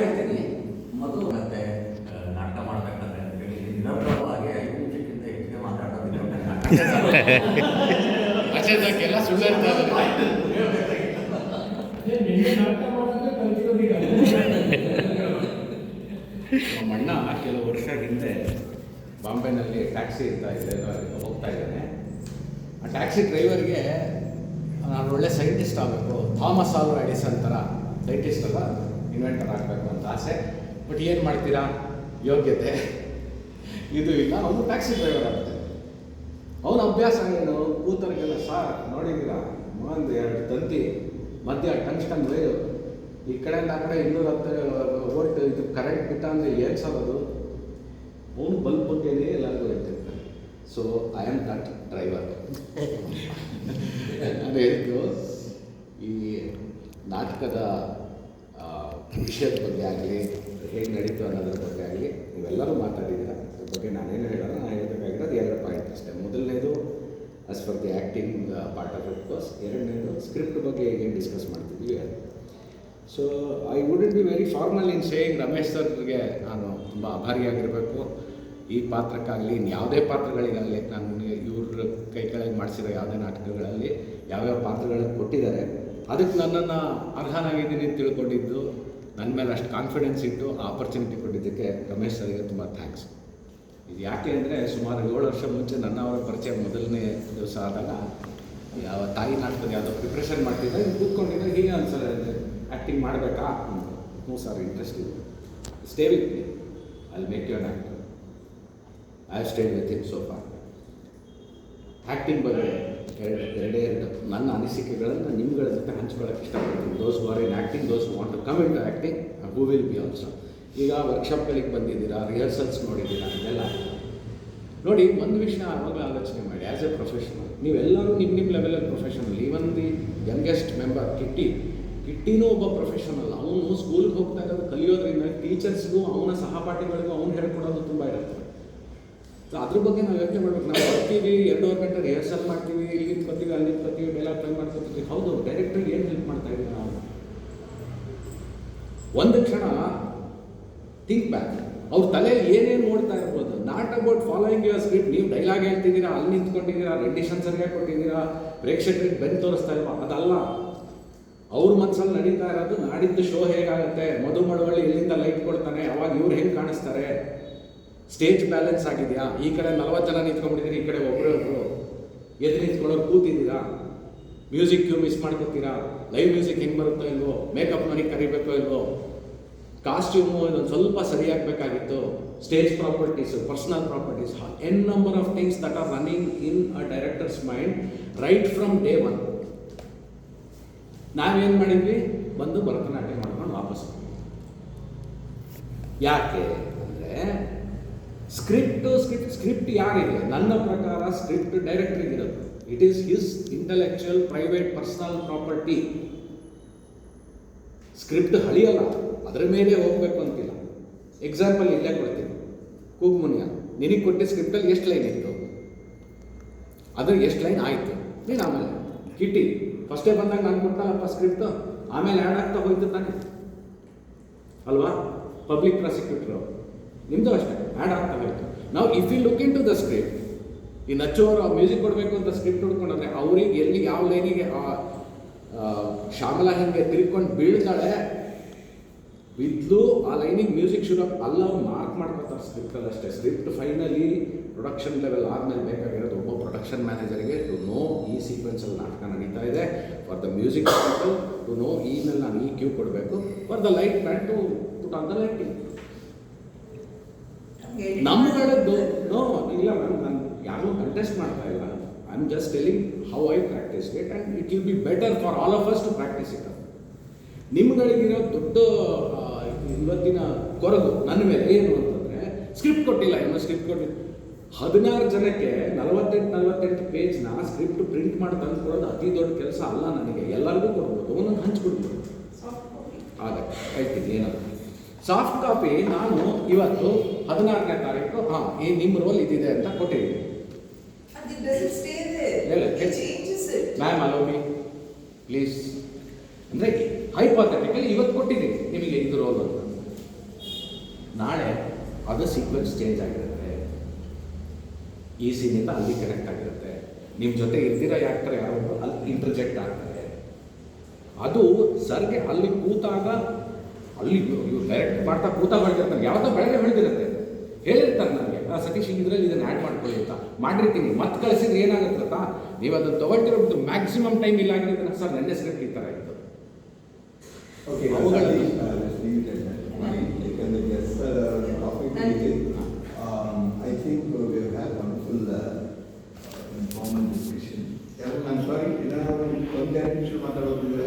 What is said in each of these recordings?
ಹೇಳ್ತೀನಿ. ಮೊದಲು ಮತ್ತೆ ನಾಟಕ ಮಾಡಬೇಕಂದ್ರೆ ಅಂತ ಹೇಳಿ ನಿರಂತರವಾಗಿ ಐದು ನಿಮಿಷಕ್ಕಿಂತ ಹೆಚ್ಚಿಗೆ ಮಾತಾಡೋದಿಲ್ಲ. ಎಲ್ಲ ಸುಳ್ಳು ಹೇಳ್ತಾರೆ ನಿನ್ನೆ ನಾಟಕ ಮಾಡೋದೇ ಕಲ್ತಿರೋದೀಗ ನಮ್ಮ ಅಣ್ಣ ಕೆಲವು ವರ್ಷ ಹಿಂದೆ ಬಾಂಬೆನಲ್ಲಿ ಟ್ಯಾಕ್ಸಿ ಇರ್ತಾ ಇದೆ ಹೋಗ್ತಾ ಇದ್ದಾನೆ. ಆ ಟ್ಯಾಕ್ಸಿ ಡ್ರೈವರ್ಗೆ ನಾನು ಒಳ್ಳೆ ಸೈಂಟಿಸ್ಟ್ ಆಗಬೇಕು ಥಾಮಸ್ ಆಲ್ವಾ ಎಡಿಸನ್ ಥರ ಸೈಂಟಿಸ್ಟ್ ಅಲ್ಲ ಇನ್ವೆಂಟರ್ ಆಗಬೇಕು ಅಂತ ಆಸೆ. ಬಟ್ ಏನು ಮಾಡ್ತೀರಾ? ಯೋಗ್ಯತೆ. ಇದು ಇಲ್ಲ ಅವನು ಟ್ಯಾಕ್ಸಿ ಡ್ರೈವರ್ ಆಗುತ್ತೆ ಅವನ ಅಭ್ಯಾಸ ಏನು? ಕೂತರಿಗೆಲ್ಲ ಸಾರ್ ನೋಡಿದ್ದೀರಾ? ಒಂದು ಎರಡು ತಂತಿ ಮಧ್ಯ ಟಂಗ್ಸ್ಟನ್ ವೈರು ಈ ಕಡೆಯಿಂದ ಆ ಕಡೆ ಇನ್ನೂರ ಹತ್ತು ವೋಲ್ಟ್ ಇದು ಕರೆಂಟ್ ಬಿಟ್ಟ ಅಂದರೆ ಏನು ಸರ್ ಅದು? ಅವನು ಬಲ್ಬ್ ಬಗ್ಗೆನೇ ಎಲ್ಲರಿಗೂ ಹೇಳ್ತಿರ್ತಾನೆ so I am not driver ಅದೇ ಇದು ಈ ನಾಟಕದ ವಿಷಯದ ಬಗ್ಗೆ ಆಗಲಿ, ಹೇಗೆ ನಡೀತು ಅನ್ನೋದ್ರ ಬಗ್ಗೆ ಆಗಲಿ, ನೀವೆಲ್ಲರೂ ಮಾತಾಡಿದ್ದೀರ. ಅದ್ರ ಬಗ್ಗೆ ನಾನೇನು ಹೇಳೋಣ ನಾನು ಹೇಳಬೇಕಾಗಿರೋದು ಎರಡು ಪಾಯಿಂಟ್ ಅಷ್ಟೇ. ಮೊದಲನೇದು as for the acting part of it course ಎರಡನೇದು ಸ್ಕ್ರಿಪ್ಟ್ ಬಗ್ಗೆ ಹೇಗೆ ಡಿಸ್ಕಸ್ ಮಾಡ್ತಿದ್ವಿ ಅದು so I wouldn't be very formal in saying Ramesh ಸರ್ಗೆ ನಾನು ತುಂಬ ಆಭಾರಿಯಾಗಿರಬೇಕು ಈ ಪಾತ್ರಕ್ಕಾಗಲಿ ಇನ್ನು ಯಾವುದೇ ಪಾತ್ರಗಳಿಗಾಗಲಿ, ನಾನು ಇವ್ರ ಕೈ ಕೆಳಗೆ ಮಾಡಿಸಿರೋ ಯಾವುದೇ ನಾಟಕಗಳಲ್ಲಿ ಯಾವ್ಯಾವ ಪಾತ್ರಗಳನ್ನು ಕೊಟ್ಟಿದ್ದಾರೆ, ಅದಕ್ಕೆ ನನ್ನನ್ನು ಅರ್ಹನಾಗಿದ್ದೀನಿ ಅಂತ ತಿಳ್ಕೊಂಡಿದ್ದು ನನ್ನ ಮೇಲೆ ಅಷ್ಟು ಕಾನ್ಫಿಡೆನ್ಸ್ ಇಟ್ಟು ಆಪರ್ಚುನಿಟಿ ಕೊಟ್ಟಿದ್ದಕ್ಕೆ ರಮೇಶ್ ಸರ್ಗೆ ತುಂಬ ಥ್ಯಾಂಕ್ಸ್ ಇದು ಯಾಕೆ ಅಂದರೆ ಸುಮಾರು ಏಳು ವರ್ಷ ಮುಂಚೆ ನನ್ನ ಅವರ ಪರಿಚಯ ಮೊದಲನೇ ದಿವಸ ಆದಾಗ ಯಾವ ತಾಯಿ ನಾಟಕದ ಯಾವುದೋ ಪ್ರಿಪ್ರೇಷನ್ ಮಾಡ್ತಿದ್ದೆ ಕೂತ್ಕೊಂಡಿದ್ದೆ ಹೀಗೆ ಅನ್ಸಲ್ಲ ಆ್ಯಕ್ಟಿಂಗ್ ಮಾಡಬೇಕಾ? ಹ್ಞೂ ಸರ್ ಇಂಟ್ರೆಸ್ಟ್ ಇದೆ. ಸ್ಟೇ ವಿತ್ ಮೀ ಅಲ್ಲಿ make you actor I stay with in sofa acting ಬಗ್ಗೆ ಎರಡು ಎರಡೇ ನನ್ನ ಅನಿಸಿಕೆಗಳನ್ನು ನಿಮ್ಗಳ ಜೊತೆ ಹಂಚ್ಕೊಳ್ಳೋಕೆ ಇಷ್ಟಪಡ್ತೀನಿ. Those who are in acting those want to come in to acting who will be also ಈಗ ವರ್ಕ್ಶಾಪ್ಗಳಿಗೆ ಬಂದಿದ್ದೀರಾ? ರಿಹರ್ಸಲ್ಸ್ ನೋಡಿದ್ದೀರಾ? ಅದೆಲ್ಲ ನೋಡಿ, ಒಂದು ವಿಷಯ ಆವಾಗಲೇ ಆಲೋಚನೆ ಮಾಡಿ. ಆ್ಯಸ್ ಎ ಪ್ರೊಫೆಷನಲ್ ನೀವೆಲ್ಲರೂ ನಿಮ್ಮ ನಿಮ್ಮ ಲೆವೆಲಲ್ಲಿ professional even the youngest member Kitti ಕಿಟ್ಟಿನೂ ಒಬ್ಬ ಪ್ರೊಫೆಷನಲ್ ಅವನು ಸ್ಕೂಲ್ಗೆ ಹೋಗ್ತಾ ಇರೋದು ಕಲಿಯೋದ್ರಿಂದ ಟೀಚರ್ಸ್ಗೂ ಅವನ ಸಹಪಾಠಿಗಳಿಗೂ ಅವ್ನು ಹೇಳ್ಕೊಡೋದು ತುಂಬ ಇರುತ್ತೆ. ಅದ್ರ ಬಗ್ಗೆ ನಾವು ಯೋಚನೆ ಮಾಡ್ಬೇಕು. ನಾವು ಬರ್ತೀವಿ ಎರಡೂವರೆ ಗಂಟೆ ರಿಹರ್ಸಲ್ ಮಾಡ್ತೀವಿ ಇಲ್ಲಿ ಬರ್ತೀವಿ ಅಲ್ಲಿ ಬರ್ತೀವಿ ಡೈಲಾಗ್ ಟ್ರೈ ಮಾಡ್ಕೊತೀವಿ ಹೌದು ಡೈರೆಕ್ಟ್ರಿಗೆ ಏನು ಹೆಲ್ಪ್ ಮಾಡ್ತಾ ಇದ್ದೀವಿ ನಾವು? ಒಂದು ಕ್ಷಣ ಥಿಂಕ್ ಬ್ಯಾಕ್ ಅವ್ರ ತಲೆ ಏನೇನು ನೋಡ್ತಾ ಇರ್ಬೋದು? Not about following your script ನೀವು ಡೈಲಾಗ್ ಹೇಳ್ತಿದ್ದೀರಾ, ಅಲ್ಲಿ ನಿಂತ್ಕೊಂಡಿದ್ದೀರಾ ರೆಡಿಷನ್ ಸರಿಯಾಗಿ ಕೊಟ್ಟಿದ್ದೀರಾ, ಪ್ರೇಕ್ಷಕರಿಗೆ ಬೆನ್ ತೋರಿಸ್ತಾ ಇಲ್ವಾ? ಅದಲ್ಲ. ಅವ್ರ ಮನಸ್ಸಲ್ಲಿ ನಡೀತಾ ಇರೋದು, ನಾಡಿದ್ದು ಶೋ ಹೇಗಾಗುತ್ತೆ? ಮಧು ಮಳವಳ್ಳಿ ಎಲ್ಲಿಂದ ಲೈಟ್ ಕೊಡ್ತಾನೆ? ಅವಾಗ ಇವ್ರು ಹೆಂಗೆ ಕಾಣಿಸ್ತಾರೆ? ಸ್ಟೇಜ್ ಬ್ಯಾಲೆನ್ಸ್ ಆಗಿದೆಯಾ? ಈ ಕಡೆ ನಲವತ್ತು ಜನ ನಿಂತ್ಕೊಂಡ್ಬಿಟ್ಟಿದ್ದೀರಿ ಈ ಕಡೆ ಒಬ್ಬರೇ ಒಬ್ಬರು ಎದುರು ನಿಂತ್ಕೊಳ್ಳೋರು ಕೂತಿದ್ದೀರಾ? ಮ್ಯೂಸಿಕ್ ಕ್ಯೂ ಮಿಸ್ ಮಾಡ್ಕೊತೀರಾ? ಲೈವ್ ಮ್ಯೂಸಿಕ್ ಹೆಂಗೆ ಬರುತ್ತೋ ಇಲ್ವೋ? ಮೇಕಪ್ ಮನೆಗೆ ಕರಿಬೇಕೋ ಇಲ್ವೋ? ಕಾಸ್ಟ್ಯೂಮು ಇದೊಂದು ಸ್ವಲ್ಪ ಸರಿಯಾಗಬೇಕಾಗಿತ್ತು. Stage properties personal properties N number of things that are running in a director's mind right from day one ನಾವೇನು ಮಾಡಿದ್ವಿ? ಬಂದು ಭರತನಾಟ್ಯ ಮಾಡ್ಕೊಂಡು ವಾಪಸ್. ಯಾಕೆ ಅಂದರೆ ಸ್ಕ್ರಿಪ್ಟ್ ಸ್ಕ್ರಿಪ್ಟ್ ಸ್ಕ್ರಿಪ್ಟ್ ಯಾರಿದೆ ನನ್ನ ಪ್ರಕಾರ ಸ್ಕ್ರಿಪ್ಟ್ ಡೈರೆಕ್ಟ್ರಿಗೆ ಇರೋದು. It is his intellectual private personal property script ಹಳಿಯಲ್ಲ. ಅದರ ಮೇಲೆ ಹೋಗ್ಬೇಕು ಅಂತಿಲ್ಲ. ಎಕ್ಸಾಂಪಲ್ ಇಲ್ಲೇ ಕೊಡ್ತೀನಿ. ಕೂಗ್ಮುನಿಯ ನಿನಗೆ ಕೊಟ್ಟ ಸ್ಕ್ರಿಪ್ಟಲ್ಲಿ ಎಷ್ಟು ಲೈನ್ ಇತ್ತು? ಅದ್ರ ಎಷ್ಟು ಲೈನ್ ಆಯಿತು? ನೀನು ಆಮೇಲೆ ಕಿಟ್ಟಿ. ಫಸ್ಟೇ ಬಂದಾಗ ನಾನು ಕೊಟ್ಟಲ್ಲಪ್ಪ ಸ್ಕ್ರಿಪ್ಟು. ಆಮೇಲೆ ಆ್ಯಡ್ ಆಗ್ತಾ ಹೋಯ್ತು ತಾನೆ. ಅಲ್ವಾ? ಪಬ್ಲಿಕ್ ಪ್ರಾಸಿಕ್ಯೂಟ್ರು ನಿಮ್ಮದು ಅಷ್ಟೇ. ಆ್ಯಡ್ ಆಗ್ತಾ ಹೋಯ್ತು ನಾವು if you look into the script ಈ ನಚ್ಚೋರು ಮ್ಯೂಸಿಕ್ ಕೊಡಬೇಕು ಅಂತ ಸ್ಕ್ರಿಪ್ಟ್ ಹುಡ್ಕೊಂಡ್ರೆ ಅವ್ರಿಗೆ ಎಲ್ಲಿ ಯಾವ ಲೈನಿಗೆ ಆ ಶ್ಯಾಮಲಾ ಹಿಂಗೆ ತಿರ್ಕೊಂಡು ಬೀಳ್ತಾಳೆ ಬಿದ್ದು ಆ ಲೈನಿಗೆ ಮ್ಯೂಸಿಕ್ ಶುರು ಅಲ್ಲ, ಅವ್ರು ಮಾರ್ಕ್ ಮಾಡ್ಕೊತಾರೆ ಸ್ಕ್ರಿಪ್ಟಲ್ಲಿ ಅಷ್ಟೇ. ಸ್ಕ್ರಿಪ್ಟ್ ಫೈನಲಿ ಪ್ರೊಡಕ್ಷನ್ ಲೆವೆಲ್ ಆದಮೇಲೆ ಬೇಕಾಗಿರೋದು ಒಬ್ಬ ಪ್ರೊಡಕ್ಷನ್ ಮ್ಯಾನೇಜರ್ಗೆ ಟು ನೋ ಈ ಸೀಕ್ವೆನ್ಸಲ್ಲಿ ನಾಟಕ ನಡೀತಾ ಇದೆ for the music to know ಈ ಮೇಲೆ ನಾನು ಈ ಕ್ಯೂ ಕೊಡಬೇಕು for the light pant put on the lighting ನಮ್ಮಗಳದ್ದು no ಇಲ್ಲ ಮ್ಯಾಮ್ ನಾನು ಯಾರೂ ಕಂಟೆಸ್ಟ್ ಮಾಡ್ತಾ ಇಲ್ಲ. I am just telling how I practise it and it will be better for all of us to practise it ನಿಮ್ಗಳಿಗಿರೋ ದೊಡ್ಡ ಇವತ್ತಿನ ಕೊರಗು ನನ್ನ ಮೇಲೆ ಏನು ಅಂತಂದರೆ ಸ್ಕ್ರಿಪ್ಟ್ ಕೊಟ್ಟಿಲ್ಲ ಇನ್ನು ಸ್ಕ್ರಿಪ್ಟ್ ಕೊಟ್ಟಿಲ್ಲ. ಹದಿನಾರು ಜನಕ್ಕೆ ನಲವತ್ತೆಂಟು ನಲವತ್ತೆಂಟು ಪೇಜ್ನ ಸ್ಕ್ರಿಪ್ಟ್ ಪ್ರಿಂಟ್ ಮಾಡಿ ತಂದು ಕೊಡೋದು ಅತಿ ದೊಡ್ಡ ಕೆಲಸ ಅಲ್ಲ ನನಗೆ. ಎಲ್ಲರಿಗೂ ಕೊಡ್ಬೋದು. ಒಂದೊಂದು ಹಂಚ್ಬಿಡ್ಬೋದು. ಆಗ ಹೇಳ್ತೀನಿ ಏನದು ಸಾಫ್ಟ್ ಕಾಪಿ ನಾನು ಇವತ್ತು ಹದಿನಾರನೇ ತಾರೀಕು ಹಾಂ ಈ ನಿಮ್ಮ ರೋಲ್ ಇದಿದೆ ಅಂತ ಕೊಟ್ಟಿದ್ದೀನಿ. ಮ್ಯಾಮ್ ಅಲೋ ಮೀ ಪ್ಲೀಸ್ ಅಂದರೆ ಹೈಪಾಥೆಟಿಕಲ್ ಇವತ್ತು ಕೊಟ್ಟಿದ್ದೀನಿ ನಿಮಗೆ ಇದು ರೋಲ್ ಅಂತ. ನಾಳೆ ಅದು ಸೀಕ್ವೆನ್ಸ್ ಚೇಂಜ್ ಆಗಿರುತ್ತೆ. ಈ ಸೀನಿಂದ ಅಲ್ಲಿ ಕನೆಕ್ಟ್ ಆಗಿರುತ್ತೆ. ನಿಮ್ಮ ಜೊತೆ ಇರ್ದಿರೋ ಆ್ಯಕ್ಟರ್ ಯಾರೊಬ್ಬರು ಅಲ್ಲಿ ಇಂಟರ್ಜೆಕ್ಟ್ ಆಗ್ತಾರೆ. ಅದು ಸರ್ಗೆ ಅಲ್ಲಿ ಕೂತಾಗ ಅಲ್ಲಿ ಇವ್ರು ಡೈರೆಕ್ಟ್ ಮಾಡ್ತಾ ಕೂತ ಹೇಳ್ತಿರ್ತಾರೆ ಯಾವತ್ತೋ ಬೆಳಗ್ಗೆ ಬೆಳೆದಿರುತ್ತೆ. ಹೇಳಿರ್ತಾರೆ ನನಗೆ ಆ ಸತೀಶ್ ಹಿಂಗಿದ್ರಲ್ಲಿ ಇದನ್ನು ಆ್ಯಡ್ ಮಾಡ್ಕೊಳ್ಳಿ ಅಂತ ಮಾಡಿರ್ತೀನಿ. ಮತ್ತೆ ಕಳಿಸಿದ್ರೆ ಏನಾಗುತ್ತೆ ಗೊತ್ತಾ ನೀವು ಅದನ್ನು ತೊಗೊಳ್ತಿರೋದು ಮ್ಯಾಕ್ಸಿಮಮ್ ಟೈಮ್ ಇಲ್ಲ ಆಗಿರೋದನ್ನ ಸರ್ ನನ್ನ ಹೆಸರು ಈ ಥರ ಇತ್ತು sorry, ಏನಾದ್ರು ಒಂದು ಎರಡು ನಿಮಿಷ ಮಾತಾಡೋದಿದ್ರೆ?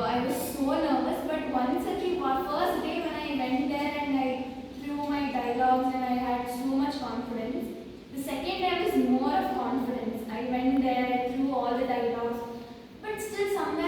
I was so nervous, but once again, my first day when I went there and I threw my dialogues and I had so much confidence. The second day was more of confidence. I went there, I threw all the dialogues, but still somewhere